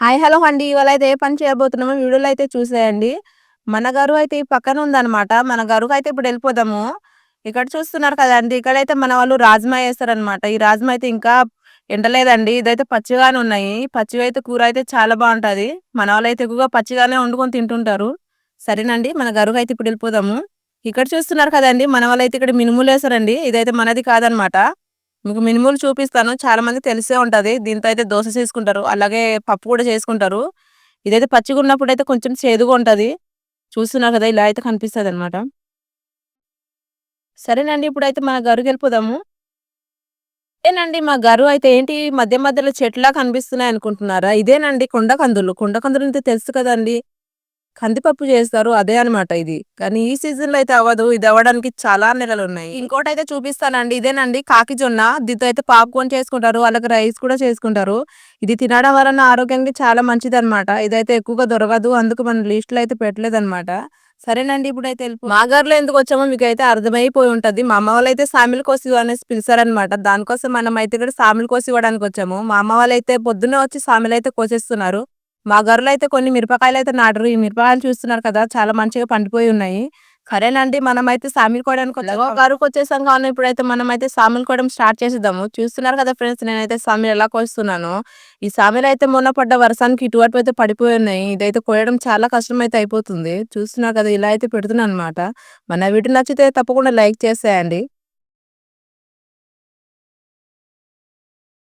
Hi hello అండి. ఇవాళ అయితే ఏ పని చేయబోతున్నామో వీడియోలో అయితే చూసేయండి. మన గరువు అయితే ఈ పక్కన ఉందన్నమాట. మన గరువు అయితే ఇప్పుడు వెళ్ళిపోదాము. ఇక్కడ చూస్తున్నారు కదండి ఇక్కడైతే మన వాళ్ళు రాజ్మా వేస్తారనమాట ఈ రాజ్మా అయితే ఇంకా ఎండలేదండి. ఇదైతే పచ్చిగానే ఉన్నాయి. పచ్చిగా అయితే కూర అయితే చాలా బాగుంటుంది. మన వాళ్ళు అయితే ఎక్కువగా పచ్చిగానే వండుకొని తింటుంటారు. సరేనండి. మన గరువు అయితే ఇప్పుడు వెళ్ళిపోదాము. ఇక్కడ చూస్తున్నారు కదండి మన వాళ్ళు అయితే ఇక్కడ మినుములు వేస్తారండి. ఇదైతే మనది కాదనమాట మీకు మినుములు చూపిస్తాను. చాలా మంది తెలిసే ఉంటుంది. దీంతో అయితే దోశ చేసుకుంటారు. అలాగే పప్పు కూడా చేసుకుంటారు. ఇదైతే పచ్చిగా ఉన్నప్పుడు అయితే కొంచెం చేదుగా ఉంటుంది. చూస్తున్నారు కదా ఇలా అయితే కనిపిస్తుంది అనమాట సరేనండి ఇప్పుడైతే మన గరుకు వెళ్ళిపోదాము. ఏనండి మా గరువు అయితే ఏంటి? మధ్య మధ్యలో చెట్లా కనిపిస్తున్నాయి అనుకుంటున్నారా? ఇదేనండి కొండకందులు కందులు. కొండ కందులు అంటే తెలుసు కదండి. కందిపప్పు చేస్తారు. అదే అనమాట ఇది. కానీ ఈ సీజన్లో అయితే అవ్వదు. ఇది అవ్వడానికి చాలా నెలలు ఉన్నాయి ఇంకోటి అయితే చూపిస్తానండి. ఇదేనండి. కాకి జొన్న. దీంతో అయితే పాప్కార్న్ చేసుకుంటారు. వాళ్ళకి రైస్ కూడా చేసుకుంటారు. ఇది తినడం వలన ఆరోగ్యానికి చాలా మంచిది అనమాట ఇదైతే ఎక్కువగా దొరకదు. అందుకు మనం లిస్ట్లో అయితే పెట్టలేదు అనమాట సరేనండి. ఇప్పుడైతే మా గారిలో ఎందుకు వచ్చామో మీకు అయితే అర్థమైపోయి ఉంటుంది. మా అమ్మ వాళ్ళు అయితే సామిల్ కోసి అనేసి పిలిచారనమాట దానికోసం మనం అయితే ఇక్కడ సామిల్ కోసి ఇవ్వడానికి వచ్చాము. మా అమ్మ వాళ్ళు అయితే పొద్దున్నే వచ్చి సామిల్ అయితే కోసేస్తున్నారు. మా గర్రలో అయితే కొన్ని మిరపకాయలు అయితే నాటరు. ఈ మిరపకాయలు చూస్తున్నారు కదా చాలా మంచిగా పండిపోయి ఉన్నాయి. సరేనండి మనం అయితే సామిల్ కోయడానికి వచ్చాము గరుకు వచ్చేసాం కావాలి ఇప్పుడైతే మనం అయితే సామిల్ కోయడం స్టార్ట్ చేసేద్దాము. చూస్తున్నారు కదా ఫ్రెండ్స్ నేనైతే సామిల్ ఎలా కోస్తున్నాను. ఈ సామిల్ అయితే మొన్న పడ్డ వర్షానికి ఇటువైపు అయితే పడిపోయి ఉన్నాయి. ఇదైతే కోయడం చాలా కష్టం అయితే అయిపోతుంది. చూస్తున్నారు కదా ఇలా అయితే పెడుతున్నాను అనమాట మన వీడియో నచ్చితే తప్పకుండా లైక్ చేసేయండి.